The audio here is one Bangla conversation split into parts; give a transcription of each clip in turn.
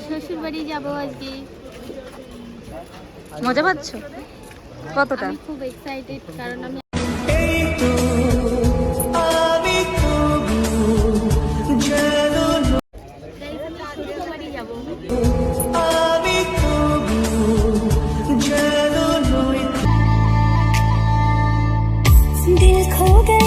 শ্বশুর বাড়ি যাবো আজকে মজা পাচ্ছ কতটা আমি খুব এক্সাইটেড কারণ আমি Guys, আমি শ্বশুর বাড়ি যাবো दिल खो गया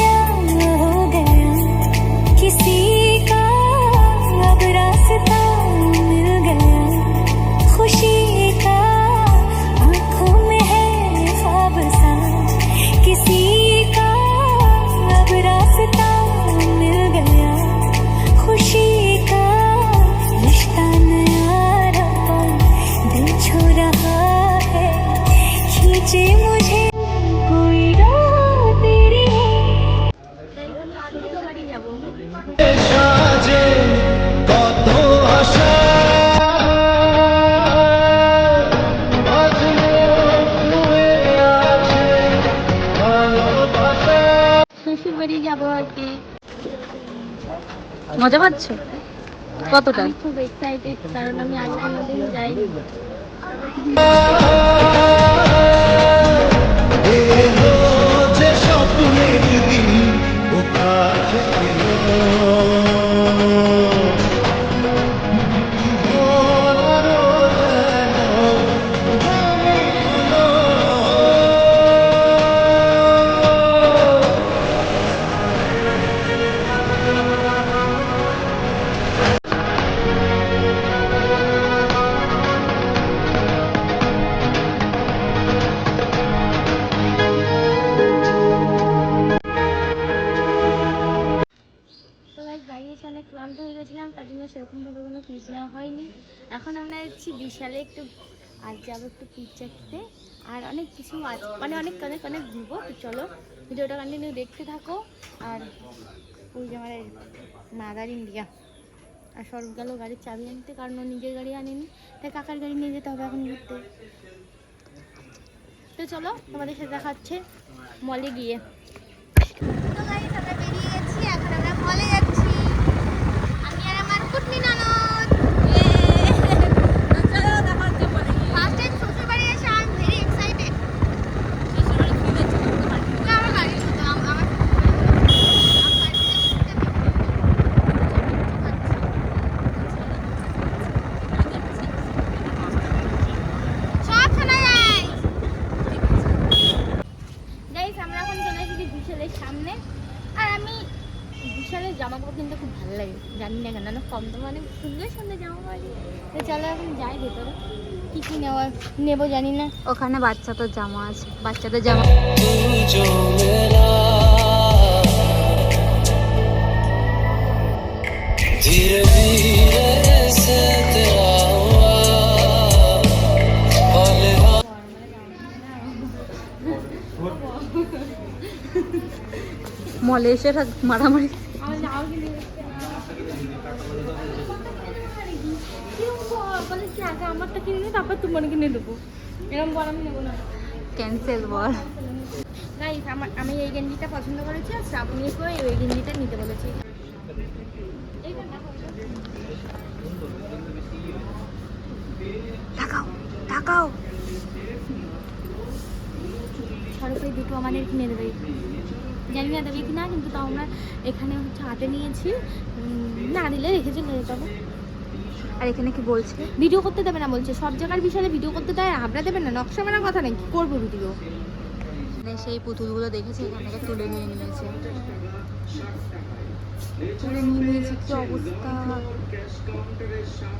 বাড়ি যাব কি। মজা পাচ্ছ? কতটা? খুব এক্সাইটেড কারণ আমি আগে কোনোদিন যাইনি। এলো যাব একটু পিৎজা খেতে। আর অনেক কিছু আছে মানে অনেক অনেক অনেক ঘুরবো। তো চলো, ভিডিওটা কন্টিনিউ দেখতে থাকো। আর ওই যে আমার মাদার ইন্ডিয়া আর সরব গেল গাড়ির চাবি আনতে, কারণ ও নিজের গাড়ি আনেনি। তাই কাকার গাড়ি নিয়ে যেতে হবে এখন ঘুরতে। তো চলো, তোমাদের সাথে দেখা হচ্ছে মলে গিয়ে তো গাইস আমরা বেরিয়ে গেছি এখন আমরা মলে যাচ্ছি আমি আর আমার কুটনি ননদ ফার্স্ট টাইম শ্বশুর বাড়ি এসে আই এম ভেরি এক্সাইটেড আমার গাড়ি ছোট আম- আমার আমার সব শোনা যায় গাইস আমরা এখন চলে এসেছি বিশালের সামনে আর আমি বিশালের জামা কাপড় কিনতে খুব ভালো লাগে জানি না কেন না কম দাম অনেক সুন্দর সুন্দর জামা পাওয়া তো চলো এখন যাই ভেতরে। কী কী নেওয়া, নেব জানি না। ওখানে বাচ্চাদের জামা আছে, বাচ্চাদের জামা। ধীরে মলে এসে মারামারি। আগে আমারটা কিনে নে তারপর তোমার কিনে দেবো। এরকম বল আমি নেব না। ক্যান্সেল বল। গাইস আমার আমি এই গেঞ্জিটা পছন্দ করেছি আর শ্রাবণীকেও এই গেঞ্জিটা নিতে বলেছি। টাকাও টাকাও সরকারি দুটো আমাদের কিনে দেবে। জানি না দেবে কিনা কিন্তু তাও আমরা এখানে হচ্ছে হাতে নিয়েছি। না দিলে রেখে চলে যেতে হবে। আর এখানে কি বলছে? ভিডিও করতে দেবে না বলছে। সব জায়গার বিষয়ে ভিডিও করতে দেয় আমরা দেবে না। নকশা মানা কথা নেই কি করব ভিডিও? মানে সেই পুতুলগুলো দেখেছি এখান থেকে তুলে নিয়ে নিয়েছে। তুলে নিয়ে নিয়েছে কি অবস্থা?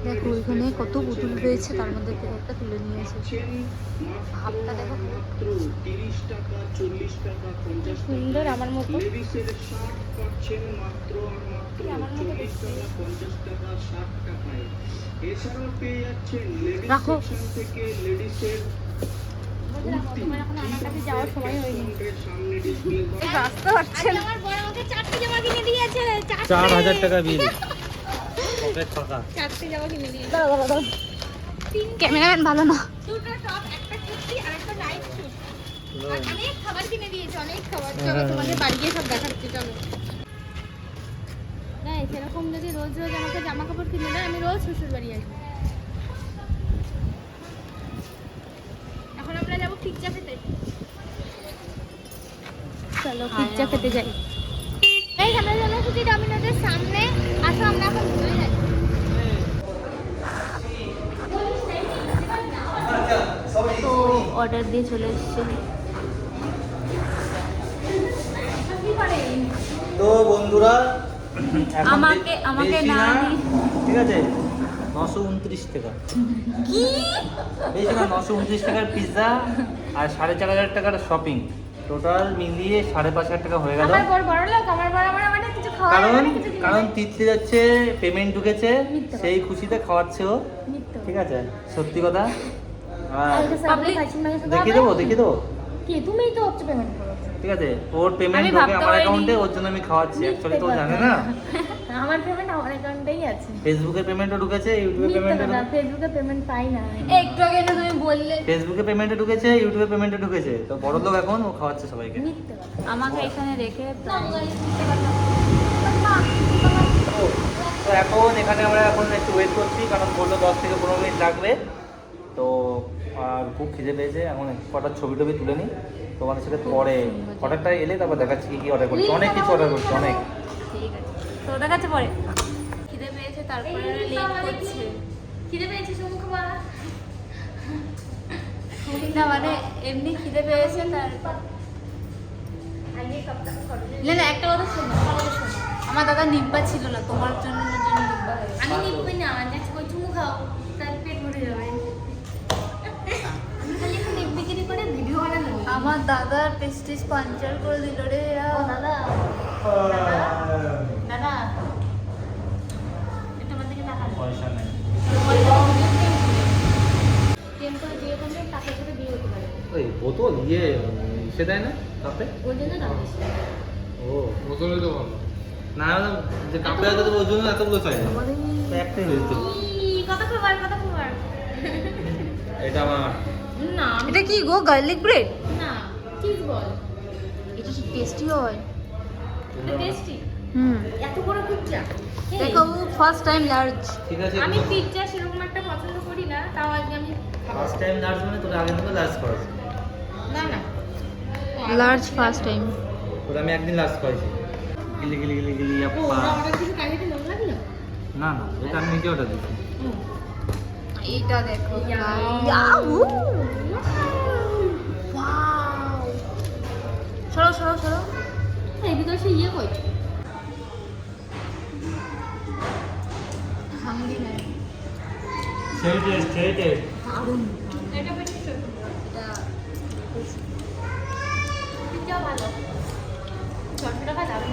দেখো ওইখানে কত পুতুল রয়েছে তার মধ্যে থেকে একটা তুলে নিয়েছে। ভাবটা দেখো। সুন্দর আমার মতো। রাখো। চার হাজার টাকা বিল ক্যামেরাম্যান ভালো না। আর অনেক খাবার কিনে দিয়েছে অনেক খাবার। হ্যাঁ। তোমাদের বাড়ি গিয়ে সব দেখাচ্ছি চলো। নাই সেরকম যদি রোজ রোজ আমাকে জামা কাপড় কিনে দেয় আমি রোজ শ্বশুর বাড়ি আসব। এখন আমরা যাব পিৎজা খেতে। চলো পিৎজা খেতে যাই। সামনে আমরা তো অর্ডার দিয়ে চলে তো বন্ধুরা আমাকে- আমাকে না ঠিক আছে? নশো উনত্রিশ টাকা। কি? বেশি না নশো উনত্রিশ টাকার পিৎজা আর সাড়ে চার হাজার টাকার শপিং টোটাল মিলিয়ে সাড়ে পাঁচ হাজার টাকা হয়ে গেল। মানে কারণ মানে কারণ দেয়। যাচ্ছে পেমেন্ট ঢুকেছে সেই খুশিতে খাওয়াচ্ছে ও ঠিক আছে? সত্যি কথা? দেখিয়ে দেবো? দেখিয়ে দেবো। কি তুমিই তো হচ্ছে পেমেন্ট ঠিক আছে? ওর পেমেন্ট ভাবতে আমার অ্যাকাউন্টে ওর জন্য আমি খাওয়াচ্ছি অ্যাকচুয়ালি তো জানে না। আমার পেমেন্ট আমার অ্যাকাউন্টেই আছে। ফেসবুকে পেমেন্টও ঢুকেছে ইউটিউবে পেমেন্টও কথা ফেসবুকে পেমেন্ট পাই না একটু আগে না তুমি বললে। ফেসবুকে পেমেন্টে ঢুকেছে ইউটিউবে পেমেন্টে ঢুকেছে। তো বড় লোক এখন ও খাওয়াচ্ছে সবাইকে। আমাকে এখানে রেখে তো এখন এখানে আমরা এখন একটু ওয়েট করছি কারণ বলল দশ থেকে পনেরো মিনিট লাগবে। তো আর খুব খিদে পেয়েছে। এখন কটার ছবি টবি তুলে নিই। তোমাদের সাথে পরে অর্ডারটা এলে তারপর দেখাচ্ছি কি কি অর্ডার করছি। অনেক কিছু অর্ডার করছি অনেক। ঠিক আছে। তো কাছে পরে। খিদে পেয়েছে তারপরে লেট করছে। খিদে পেয়েছি সুমুখ বলা না মানে এমনি খিদে পেয়েছে তারপর আগে না না একটা কথা শোনো একটা কথা শোনো। আমার দাদা নিব্বা ছিল না তোমার জন্য জন্য নিব্বা আমি নিবই না যে ওই চুমু খাও তার পেট ভরে যাবে আমি খালি একটু নিব বিক্রি করে ভিডিও বানানো আমার দাদার প্রেস্টিজ পাঞ্চার করে দিল রে ও দাদা। দাদা। পয়সা নেই। ওই বোতল ইয়ে সে দেয় না কাপে? ও। বোতলে তো ভালো। না না, যে কাপে হয়তো তো ওর জন্য এতগুলো চাই। না তো একটাই হয়েছে ই, কত খাবার কত খাবার এটা আমার। না এটা কি গো গার্লিক ব্রেড চিজ বল। এটা কি টেস্টি হয়? এটা টেস্টি হুম। এত বড় পিৎজা দেখো ফার্স্ট টাইম লার্জ ঠিক আছে। আমি পিৎজা সেরকম একটা পছন্দ করি না তাও আজকে আমি ফার্স্ট টাইম লার্জ মানে তোর আগে থেকে লার্জ করেছি না না। লার্জ ফার্স্ট টাইম তোর আমি একদিন লার্জ করেছি গিলি গিলি গিলি গিলি আপা অর্ডার দিতে কাহিতে লাগল না? না এটা আমি নিজে অর্ডার দিচ্ছি এইটা দেখো। সরো সরো সরো। এই ভিতরে সে ইয়ে কই? হাঙ্গি নাই সেই টেস্ট সেই টেস্ট দারুণ এটা বেশি ছোট এটা ভালো। ছশো টাকা দাম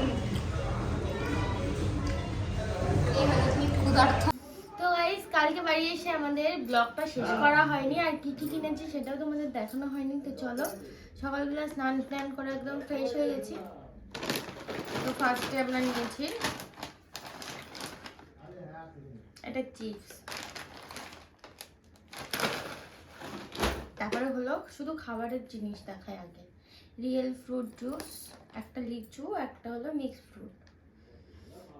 বাড়ি এসে আমাদের ব্লগটা শেষ করা হয়নি আর কি কি কিনেছি সেটাও তোমাদের দেখানো হয়নি তো চলো সকালবেলা স্নান প্ল্যান করে একদম ফ্রেশ হয়ে গেছি। তো ফার্স্টে আমরা নিয়েছি এটা চিপস তারপরে হলো শুধু খাবারের জিনিস দেখায় আগে। রিয়েল ফ্রুট জুস একটা লিচু একটা হলো মিক্স ফ্রুট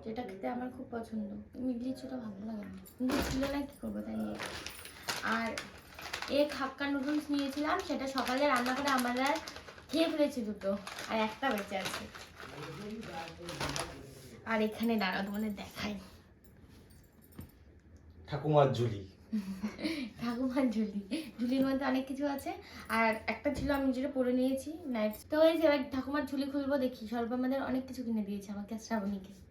যেটা খেতে আমার খুব পছন্দ। কিন্তু লিচুটা ভালো লাগে না। কিন্তু ছিল না কি করব তাই নিয়ে। আর এক হাক্কা নুডলস নিয়েছিলাম সেটা সকালে রান্না করে আমরা খেয়ে ফেলেছি দুটো। আর একটা বেঁচে আছে। আর এখানে দাঁড়াও তোমাদের দেখাই। ঠাকুমার ঝুলি। ঠাকুমার ঝুলি। ঝুলির মধ্যে অনেক কিছু আছে। আর একটা ছিল আমি যেটা পরে নিয়েছি নাইট তো এই যে ঠাকুমার ঝুলি খুলবো দেখি। সর্ব আমাদের অনেক কিছু কিনে দিয়েছে আমাকে শ্রাবণীকে।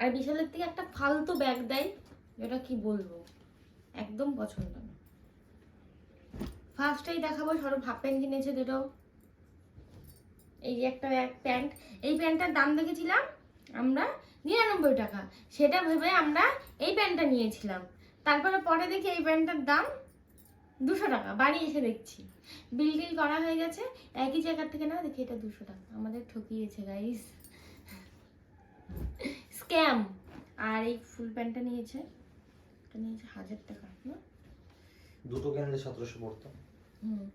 আর বিশালের থেকে একটা ফালতু ব্যাগ দেয়, যেটা কি বলব? একদম পছন্দ না। ফার্স্টেই দেখাবো, সরব হাফ প্যান্ট কিনেছে দুটো। এই যে একটা ব্যাগ প্যান্ট এই প্যান্টটার দাম দেখেছিলাম আমরা? নিরানব্বই টাকা। সেটা ভেবে আমরা এই প্যান্টটা নিয়েছিলাম। তারপরে পরে দেখি এই প্যান্টটার দাম দুশো টাকা। বাড়ি এসে দেখছি। বিল করা হয়ে গেছে। একই জায়গার থেকে না, দেখি এটা দুশো টাকা। আমাদের ঠকিয়েছে গাইস স্ক্যাম। আর এই ফুল প্যান্টটা নিয়েছে এটা নিয়েছে হাজার টাকা না? দুটো কিনলে সতেরোশো পড়তো। হুম।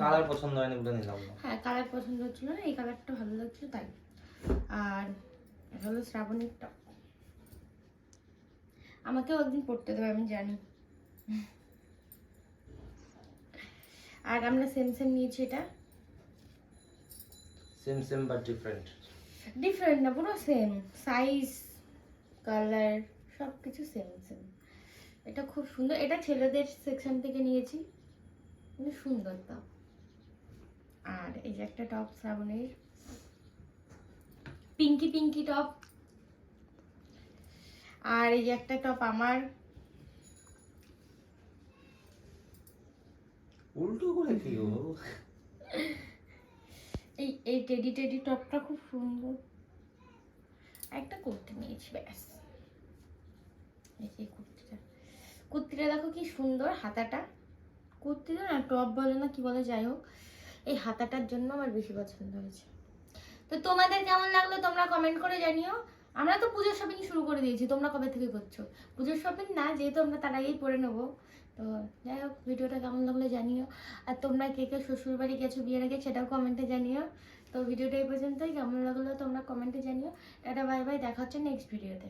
কালার পছন্দ হয়নি বলে নিলাম না। হ্যাঁ কালার পছন্দ হচ্ছিল না এই কালারটা ভালো লাগছিল তাই। আর হলো শ্রাবণীর টপ আমাকেও একদিন পড়তে দেবে আমি জানি। আর আমরা সেম সেম নিয়েছি এটা। Same same but different. Different না, পুরো সেম সাইজ কালার সব কিছু সেম সেম এটা খুব সুন্দর। এটা ছেলেদের সেকশন থেকে নিয়েছি। সুন্দর টপ আর এই যে একটা টপ শ্রাবণের। পিঙ্কি পিঙ্কি টপ আর এই যে একটা টপ আমার। উল্টো করে কি এই টেডি টেডি টপটা খুব সুন্দর। একটা কুর্তি নিয়েছি, ব্যাস। কুর্তিটা। কুর্তিটা দেখো কি সুন্দর, হাতাটা। কুর্তিটা না টপ বলে না কি বলে, যাই হোক। এই হাতাটার জন্য আমার বেশি পছন্দ হয়েছে। তো তোমাদের কেমন লাগল তোমরা কমেন্ট করে জানিও। আমরা তো পুজোর শপিং শুরু করে দিয়েছি, তোমরা কবে থেকে করছ? পুজোর শপিং না, যেহেতু আমরা তার আগেই পরে নেব। তো যাই হোক, ভিডিওটা কেমন লাগল জানিও। আর তোমরা কে কে শ্বশুর বাড়ি গেছো বিয়ের আগে, সেটাও কমেন্টে জানিও। তো ভিডিওটা এই পর্যন্তই। কেমন লাগল তোমরা কমেন্টে জানিও। এটা বাই বাই দেখা হচ্ছে নেক্সট ভিডিওতে